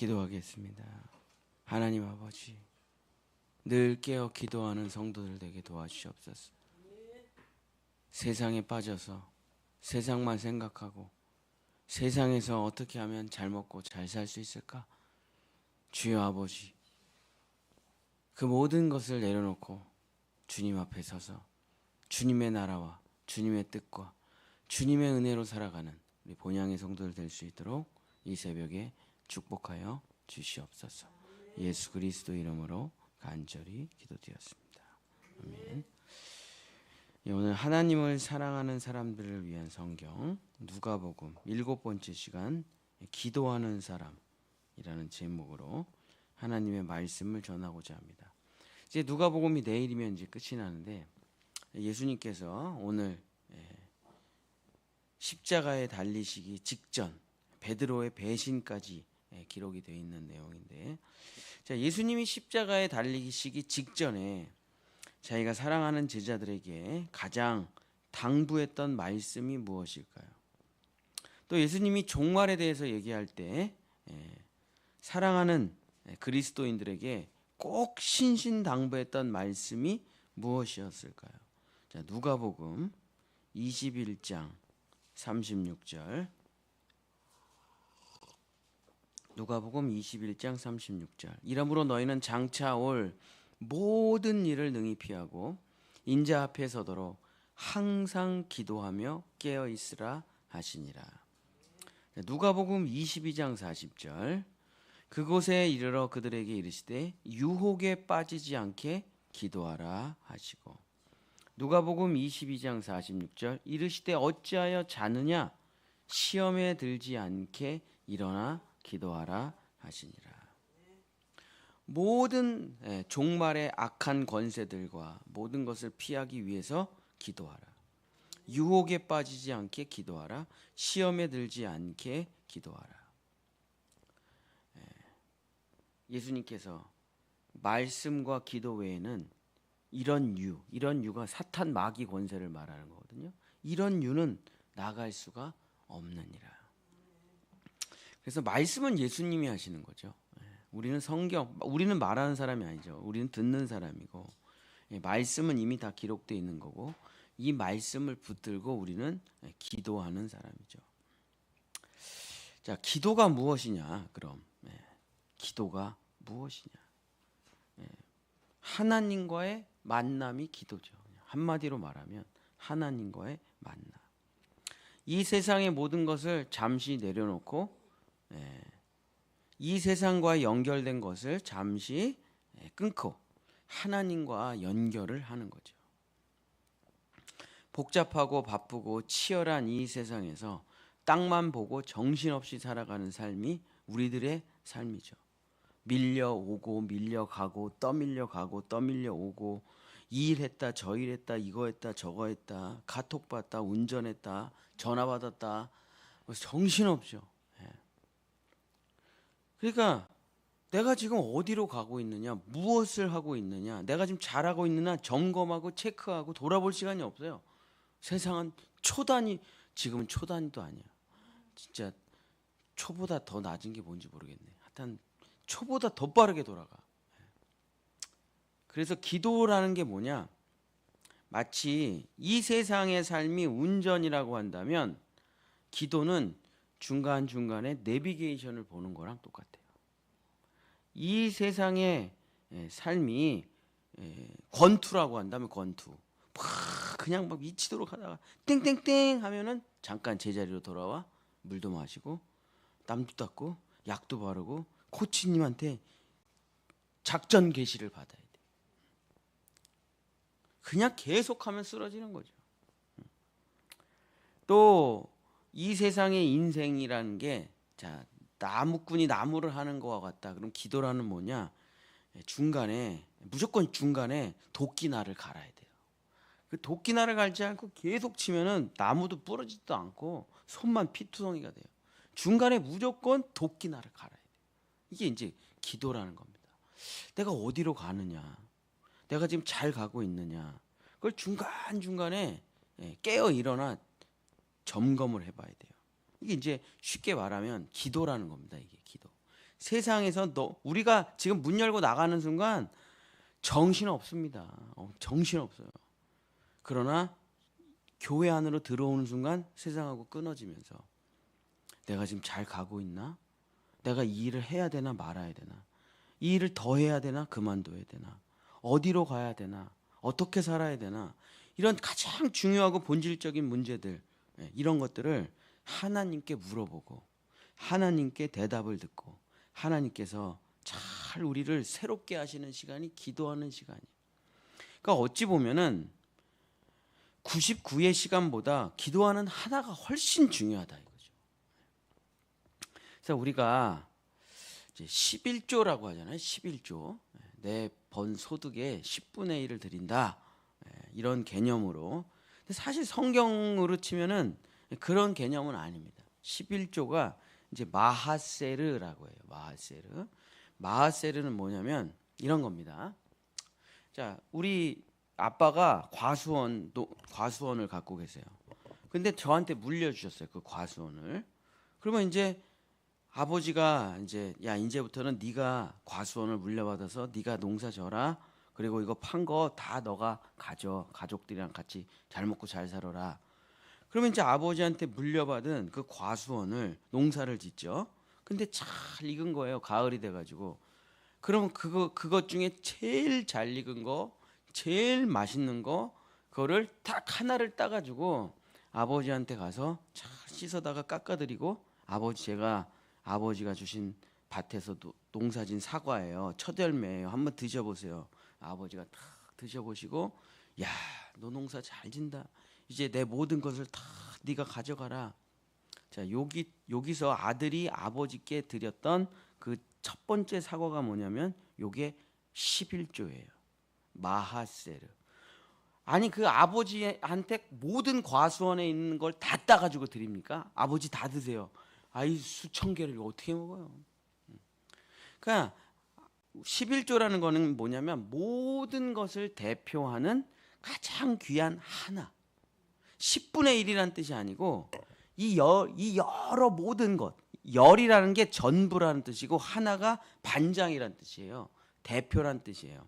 기도하겠습니다. 하나님 아버지, 늘 깨어 기도하는 성도들 되게 도와주시옵소서. 세상에 빠져서 세상만 생각하고 세상에서 어떻게 하면 잘 먹고 잘 살 수 있을까? 주여 아버지, 그 모든 것을 내려놓고 주님 앞에 서서 주님의 나라와 주님의 뜻과 주님의 은혜로 살아가는 우리 본향의 성도들 될 수 있도록 이 새벽에 축복하여 주시옵소서. 예수 그리스도 이름으로 간절히 기도드렸습니다. 아멘. 예, 오늘 하나님을 사랑하는 사람들을 위한 성경 누가복음 일곱 번째 시간 기도하는 사람이라는 제목으로 하나님의 말씀을 전하고자 합니다. 이제 누가복음이 내일이면 이제 끝이 나는데 예수님께서 오늘 예, 십자가에 달리시기 직전 베드로의 배신까지 예, 기록이 되어 있는 내용인데 자 예수님이 십자가에 달리시기 직전에 자기가 사랑하는 제자들에게 가장 당부했던 말씀이 무엇일까요? 또 예수님이 종말에 대해서 얘기할 때 예, 사랑하는 그리스도인들에게 꼭 신신당부했던 말씀이 무엇이었을까요? 자, 누가복음 21장 36절 누가복음 21장 36절. 이러므로 너희는 장차 올 모든 일을 능히 피하고 인자 앞에 서도록 항상 기도하며 깨어 있으라 하시니라. 누가복음 22장 40절. 그곳에 이르러 그들에게 이르시되 유혹에 빠지지 않게 기도하라 하시고. 누가복음 22장 46절. 이르시되 어찌하여 자느냐? 시험에 들지 않게 일어나 기도하라 하시니라. 모든 예, 종말의 악한 권세들과 모든 것을 피하기 위해서 기도하라. 유혹에 빠지지 않게 기도하라. 시험에 들지 않게 기도하라. 예, 예수님께서 말씀과 기도 외에는 이런 유, 이런 유가 사탄 마귀 권세를 말하는 거거든요. 이런 유는 나갈 수가 없느니라. 그래서 말씀은 예수님이 하시는 거죠. 예, 우리는 성경, 우리는 말하는 사람이 아니죠. 우리는 듣는 사람이고 예, 말씀은 이미 다 기록되어 있는 거고 이 말씀을 붙들고 우리는 예, 기도하는 사람이죠. 자, 기도가 무엇이냐? 그럼 기도가 무엇이냐? 하나님과의 만남이 기도죠. 한마디로 말하면 하나님과의 만남. 이 세상의 모든 것을 잠시 내려놓고 예, 이 세상과 연결된 것을 잠시 예, 끊고 하나님과 연결을 하는 거죠. 복잡하고 바쁘고 치열한 이 세상에서 땅만 보고 정신없이 살아가는 삶이 우리들의 삶이죠. 밀려오고 밀려가고 떠밀려가고 떠밀려오고 이 일 했다 저 일 했다 이거 했다 저거 했다 카톡 받다 운전했다 전화 받았다 정신없죠. 그러니까 내가 지금 어디로 가고 있느냐, 무엇을 하고 있느냐, 내가 지금 잘하고 있느냐 점검하고 체크하고 돌아볼 시간이 없어요. 세상은 초단위, 지금은 초단위도 아니야. 진짜 초보다 더 낮은 게 뭔지 모르겠네. 하여튼 초보다 더 빠르게 돌아가. 그래서 기도라는 게 뭐냐? 마치 이 세상의 삶이 운전이라고 한다면 기도는 중간중간에 내비게이션을 보는 거랑 똑같아요. 이 세상의 예, 삶이 예, 권투라고 한다면 권투. 그냥 막 미치도록 하다가 땡땡땡 하면은 잠깐 제자리로 돌아와 물도 마시고 땀도 닦고 약도 바르고 코치님한테 작전 개시를 받아야 돼. 그냥 계속하면 쓰러지는 거죠. 또 이 세상의 인생이라는 게 자, 나무꾼이 나무를 하는 거와 같다. 그럼 기도라는 뭐냐? 중간에 무조건 중간에 도끼날을 갈아야 돼요. 그 도끼날을 갈지 않고 계속 치면은 나무도 부러지지도 않고 손만 피투성이가 돼요. 중간에 무조건 도끼날을 갈아야 돼요. 이게 이제 기도라는 겁니다. 내가 어디로 가느냐? 내가 지금 잘 가고 있느냐? 그걸 중간 중간에 예, 깨어 일어나 점검을 해봐야 돼요. 이게 이제 쉽게 말하면 기도라는 겁니다. 이게 기도. 세상에서 너 우리가 지금 문 열고 나가는 순간 정신 없습니다. 어, 정신 없어요. 그러나 교회 안으로 들어오는 순간 세상하고 끊어지면서 내가 지금 잘 가고 있나? 내가 이 일을 해야 되나 말아야 되나? 이 일을 더 해야 되나 그만둬야 되나? 어디로 가야 되나? 어떻게 살아야 되나? 이런 가장 중요하고 본질적인 문제들 예, 이런 것들을 하나님께 물어보고 하나님께 대답을 듣고 하나님께서 잘 우리를 새롭게 하시는 시간이 기도하는 시간이에요. 그러니까 어찌 보면은 99의 시간보다 기도하는 하나가 훨씬 중요하다 이거죠. 그래서 우리가 이제 11조라고 하잖아요. 11조. 내 번 소득의 10분의 1을 드린다. 예, 이런 개념으로. 사실 성경으로 치면은 그런 개념은 아닙니다. 11조가 이제 마하세르라고 해요. 마하세르. 마하세르는 뭐냐면 이런 겁니다. 자, 우리 아빠가 과수원 과수원을 갖고 계세요. 근데 저한테 물려 주셨어요. 그 과수원을. 그러면 이제 아버지가 이제 야 이제부터는 네가 과수원을 물려받아서 네가 농사 져라. 그리고 이거 판 거 다 너가 가져. 가족들이랑 같이 잘 먹고 잘 살아라. 그러면 이제 아버지한테 물려받은 그 과수원을 농사를 짓죠. 근데 잘 익은 거예요. 가을이 돼 가지고. 그럼 그거 그것 중에 제일 잘 익은 거, 제일 맛있는 거, 그거를 딱 하나를 따 가지고 아버지한테 가서 잘 씻어다가 깎아드리고 아버지 제가 아버지가 주신 밭에서 도- 농사진 사과예요. 첫 열매예요. 한번 드셔보세요. 아버지가 탁 드셔보시고 야 너 농사 잘 진다. 이제 내 모든 것을 다 네가 가져가라. 자 여기 여기서 아들이 아버지께 드렸던 그 첫 번째 사과가 뭐냐면 요게 11조예요. 마하세르. 아니 그 아버지한테 모든 과수원에 있는 걸 다 따가지고 드립니까? 아버지 다 드세요. 아이 수천 개를 어떻게 먹어요? 그러니까 11조라는 거는 뭐냐면 모든 것을 대표하는 가장 귀한 하나. 10분의 1이라는 뜻이 아니고 이, 여, 이 여러 모든 것 열이라는 게 전부라는 뜻이고 하나가 반장이라는 뜻이에요. 대표란 뜻이에요.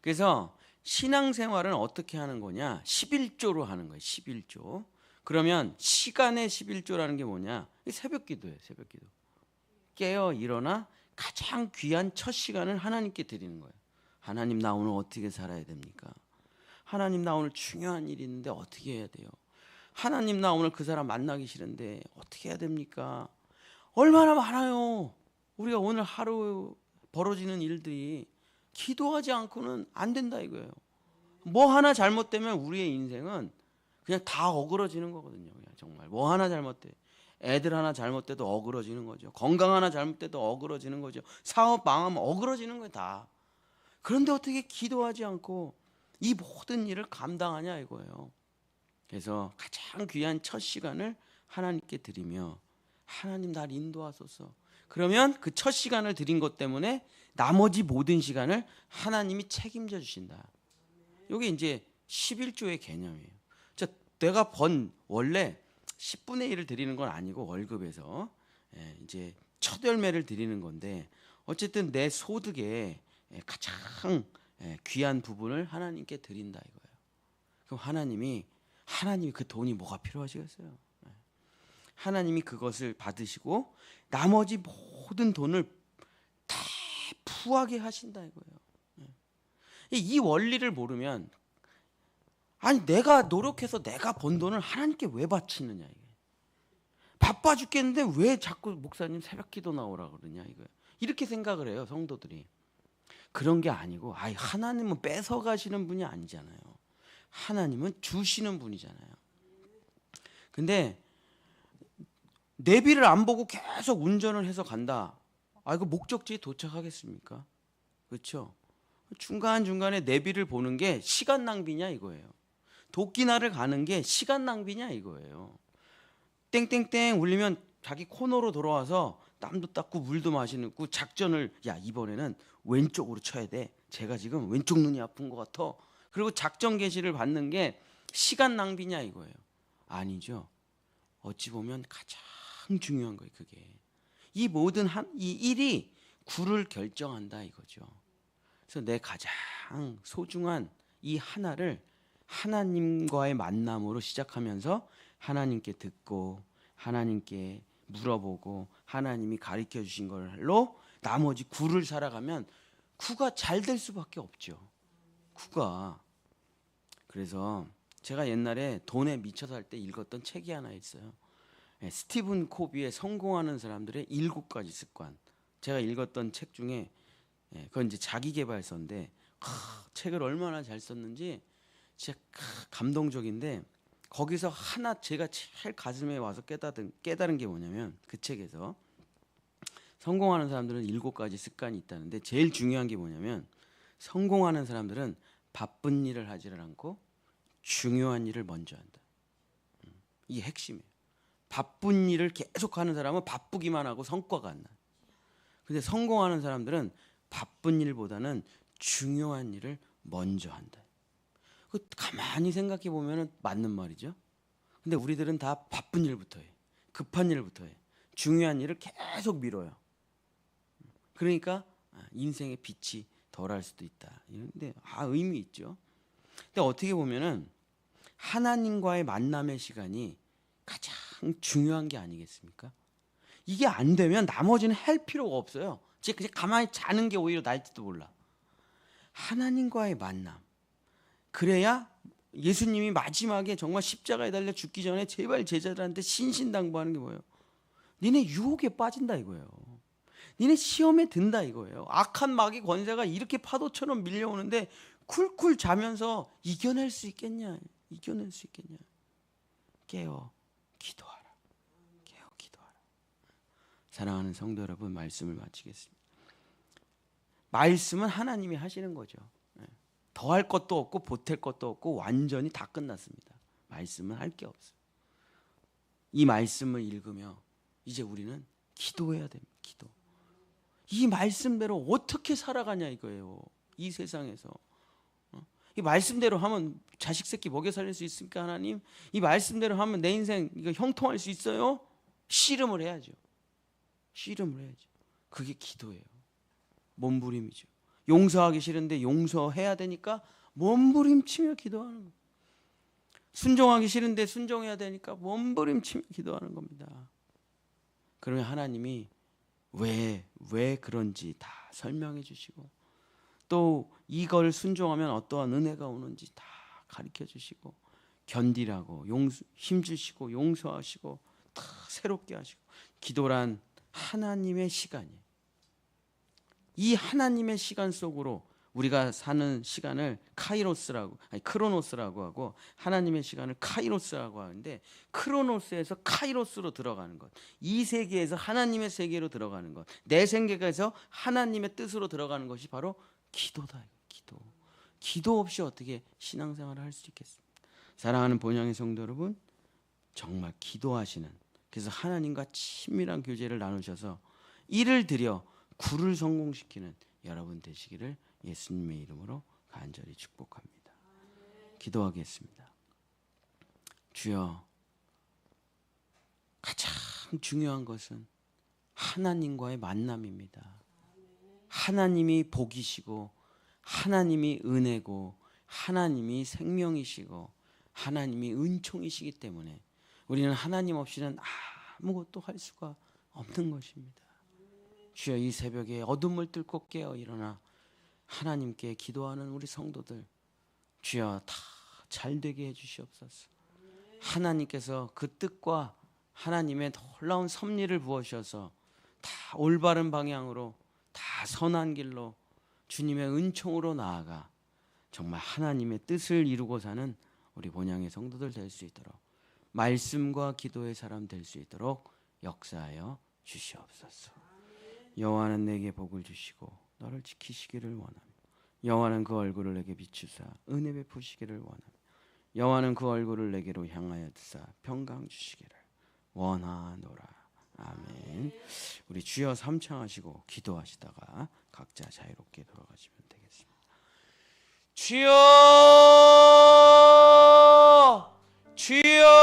그래서 신앙생활은 어떻게 하는 거냐? 11조로 하는 거예요. 11조. 그러면 시간의 11조라는 게 뭐냐? 새벽 기도예요. 새벽 기도. 깨어 일어나 가장 귀한 첫 시간을 하나님께 드리는 거예요. 하나님 나 오늘 어떻게 살아야 됩니까? 하나님 나 오늘 중요한 일이 있는데 어떻게 해야 돼요? 하나님 나 오늘 그 사람 만나기 싫은데 어떻게 해야 됩니까? 얼마나 많아요. 우리가 오늘 하루 벌어지는 일들이 기도하지 않고는 안 된다 이거예요. 뭐 하나 잘못되면 우리의 인생은 그냥 다 어그러지는 거거든요. 그냥 정말 뭐 하나 잘못돼. 애들 하나 잘못돼도 어그러지는 거죠. 건강 하나 잘못돼도 어그러지는 거죠. 사업 망하면 어그러지는 거예요, 다. 그런데 어떻게 기도하지 않고 이 모든 일을 감당하냐 이거예요. 그래서 가장 귀한 첫 시간을 하나님께 드리며 하나님 날 인도하소서. 그러면 그 첫 시간을 드린 것 때문에 나머지 모든 시간을 하나님이 책임져 주신다. 이게 이제 11조의 개념이에요. 자, 내가 번 원래 10분의 1을 드리는 건 아니고 월급에서 예, 이제 첫 열매를 드리는 건데 어쨌든 내 소득의 예, 가장 예, 귀한 부분을 하나님께 드린다 이거예요. 그럼 하나님이 하나님이 그 돈이 뭐가 필요하시겠어요? 예. 하나님이 그것을 받으시고 나머지 모든 돈을 대푸하게 하신다 이거예요. 예. 이 원리를 모르면 아니 내가 노력해서 내가 번 돈을 하나님께 왜 바치느냐 이게 바빠 죽겠는데 왜 자꾸 목사님 새벽기도 나오라 그러냐 이거예요. 이렇게 생각을 해요 성도들이 그런 게 아니고 아이 하나님은 뺏어 가시는 분이 아니잖아요. 하나님은 주시는 분이잖아요. 근데 내비를 안 보고 계속 운전을 해서 간다. 아 이거 목적지에 도착하겠습니까? 그렇죠? 중간 중간에 내비를 보는 게 시간 낭비냐 이거예요. 도끼나를 가는 게 시간 낭비냐 이거예요. 땡땡땡 울리면 자기 코너로 돌아와서 땀도 닦고 물도 마시는 그 작전을 야 이번에는 왼쪽으로 쳐야 돼. 제가 지금 왼쪽 눈이 아픈 것 같아. 그리고 작전 개시를 받는 게 시간 낭비냐 이거예요. 아니죠. 어찌 보면 가장 중요한 거예요. 그게 이 모든 한, 이 일이 구를 결정한다 이거죠. 그래서 내 가장 소중한 이 하나를 하나님과의 만남으로 시작하면서 하나님께 듣고 하나님께 물어보고 하나님이 가르쳐 주신 걸로 나머지 구를 살아가면 구가 잘 될 수밖에 없죠. 구가 그래서 제가 옛날에 돈에 미쳐 살 때 읽었던 책이 하나 있어요. 예, 스티븐 코비의 성공하는 사람들의 일곱 가지 습관. 제가 읽었던 책 중에 예, 그건 이제 자기 개발서인데 하, 책을 얼마나 잘 썼는지 진짜 감동적인데 거기서 하나 제가 제일 가슴에 와서 깨달은 깨달은 게 뭐냐면 그 책에서 성공하는 사람들은 일곱 가지 습관이 있다는데 제일 중요한 게 뭐냐면 성공하는 사람들은 바쁜 일을 하지를 않고 중요한 일을 먼저 한다. 음, 이게 핵심이에요. 바쁜 일을 계속 하는 사람은 바쁘기만 하고 성과가 안 나. 근데 성공하는 사람들은 바쁜 일보다는 중요한 일을 먼저 한다. 그 가만히 생각해 보면 맞는 말이죠. 근데 우리들은 다 바쁜 일부터 해. 급한 일부터 해. 중요한 일을 계속 미뤄요. 그러니까 인생의 빛이 덜할 수도 있다. 이런데 아 의미 있죠. 근데 어떻게 보면은 하나님과의 만남의 시간이 가장 중요한 게 아니겠습니까? 이게 안 되면 나머지는 할 필요가 없어요. 그냥 가만히 자는 게 오히려 날지도 몰라. 하나님과의 만남. 그래야 예수님이 마지막에 정말 십자가에 달려 죽기 전에 제발 제자들한테 신신당부하는 게 뭐예요? 니네 유혹에 빠진다 이거예요. 니네 시험에 든다 이거예요. 악한 마귀 권세가 이렇게 파도처럼 밀려오는데 쿨쿨 자면서 이겨낼 수 있겠냐? 이겨낼 수 있겠냐? 깨어 기도하라. 깨어 기도하라. 사랑하는 성도 여러분 말씀을 마치겠습니다. 말씀은 하나님이 하시는 거죠. 예. 더할 것도 없고 보탤 것도 없고 완전히 다 끝났습니다. 말씀은 할 게 없어요. 이 말씀을 읽으며 이제 우리는 기도해야 됩니다. 기도. 이 말씀대로 어떻게 살아가냐 이거예요. 이 세상에서. 어? 이 말씀대로 하면 자식 새끼 먹여 살릴 수 있습니까 하나님? 이 말씀대로 하면 내 인생 이거 형통할 수 있어요? 씨름을 해야죠. 씨름을 해야죠. 그게 기도예요. 몸부림이죠. 용서하기 싫은데 용서해야 되니까 몸부림치며 기도하는 거예요. 순종하기 싫은데 순종해야 되니까 몸부림치며 기도하는 겁니다. 그러면 하나님이 왜, 왜 그런지 다 설명해 주시고 또 이걸 순종하면 어떠한 은혜가 오는지 다 가르쳐 주시고 견디라고 용서, 힘 주시고 용서하시고 다 새롭게 하시고 기도란 하나님의 시간이에요. 이 하나님의 시간 속으로 우리가 사는 시간을 카이로스라고 아니 크로노스라고 하고 하나님의 시간을 카이로스라고 하는데 크로노스에서 카이로스로 들어가는 것. 이 세계에서 하나님의 세계로 들어가는 것. 내 세계에서 하나님의 뜻으로 들어가는 것이 바로 기도다. 기도. 기도 없이 어떻게 신앙생활을 할 수 있겠습니까? 사랑하는 본향의 성도 여러분, 정말 기도하시는 그래서 하나님과 친밀한 교제를 나누셔서 이를 들여 구를 성공시키는 여러분 되시기를 예수님의 이름으로 간절히 축복합니다. 기도하겠습니다. 주여, 가장 중요한 것은 하나님과의 만남입니다. 하나님이 복이시고, 하나님이 은혜고, 하나님이 생명이시고, 하나님이 은총이시기 때문에 우리는 하나님 없이는 아무것도 할 수가 없는 것입니다. 주여 이 새벽에 어둠을 뚫고 깨어 일어나 하나님께 기도하는 우리 성도들 주여 다 잘 되게 해 주시옵소서. 하나님께서 그 뜻과 하나님의 놀라운 섭리를 부어주셔서 다 올바른 방향으로 다 선한 길로 주님의 은총으로 나아가 정말 하나님의 뜻을 이루고 사는 우리 본향의 성도들 될 수 있도록 말씀과 기도의 사람 될 수 있도록 역사하여 주시옵소서. 여호와는 내게 복을 주시고 너를 지키시기를 원하며 여호와는 그 얼굴을 내게 비추사 은혜 베푸시기를 원하며 여호와는 그 얼굴을 내게로 향하여 드사 평강 주시기를 원하노라. 아멘. 우리 주여 삼창하시고 기도하시다가 각자 자유롭게 돌아가시면 되겠습니다. 주여! 주여!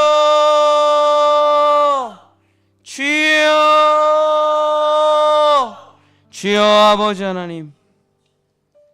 주여 주여 아버지 하나님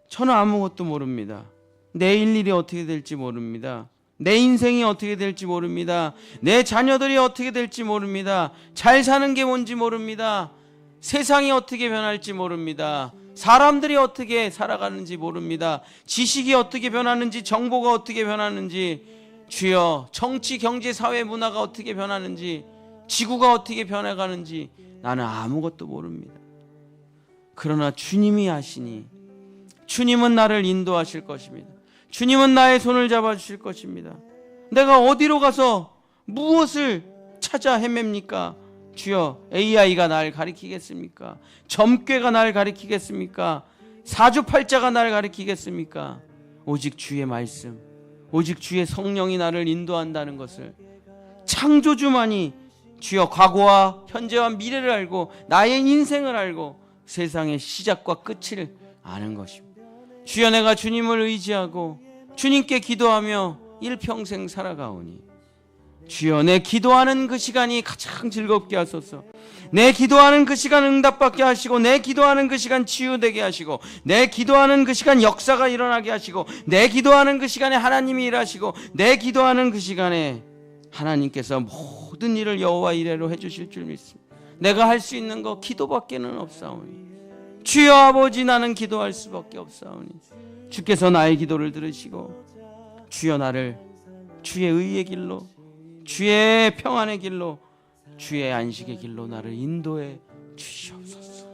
저는 아무것도 모릅니다. 내일 일이 어떻게 될지 모릅니다. 내 인생이 어떻게 될지 모릅니다. 내 자녀들이 어떻게 될지 모릅니다. 잘 사는 게 뭔지 모릅니다. 세상이 어떻게 변할지 모릅니다. 사람들이 어떻게 살아가는지 모릅니다. 지식이 어떻게 변하는지, 정보가 어떻게 변하는지, 주여, 정치, 경제, 사회, 문화가 어떻게 변하는지, 지구가 어떻게 변해가는지 나는 아무것도 모릅니다. 그러나 주님이 아시니, 주님은 나를 인도하실 것입니다. 주님은 나의 손을 잡아 주실 것입니다. 내가 어디로 가서 무엇을 찾아 헤맵니까? 주여 AI가 날 가리키겠습니까? 점괘가 날 가리키겠습니까? 사주팔자가 날 가리키겠습니까? 오직 주의 말씀, 오직 주의 성령이 나를 인도한다는 것을 창조주만이 주여 과거와 현재와 미래를 알고 나의 인생을 알고 세상의 시작과 끝을 아는 것입니다. 주여 내가 주님을 의지하고 주님께 기도하며 일평생 살아가오니 주여 내 기도하는 그 시간이 가장 즐겁게 하소서 내 기도하는 그 시간 응답받게 하시고 내 기도하는 그 시간 치유되게 하시고 내 기도하는 그 시간 역사가 일어나게 하시고 내 기도하는 그 시간에 하나님이 일하시고 내 기도하는 그 시간에 하나님께서 모든 일을 여호와 이래로 해 주실 줄 믿습니다 내가 할 수 있는 거 기도밖에는 없사오니. 주여 아버지 나는 기도할 수밖에 없사오니. 주께서 나의 기도를 들으시고 주여 나를 주의 의의 길로 주의 평안의 길로 주의 안식의 길로 나를 인도해 주시옵소서.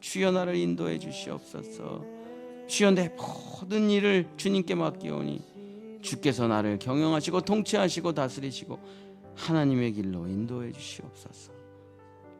주여 나를 인도해 주시옵소서. 주여 내 모든 일을 주님께 맡기오니 주께서 나를 경영하시고 통치하시고 다스리시고 하나님의 길로 인도해 주시옵소서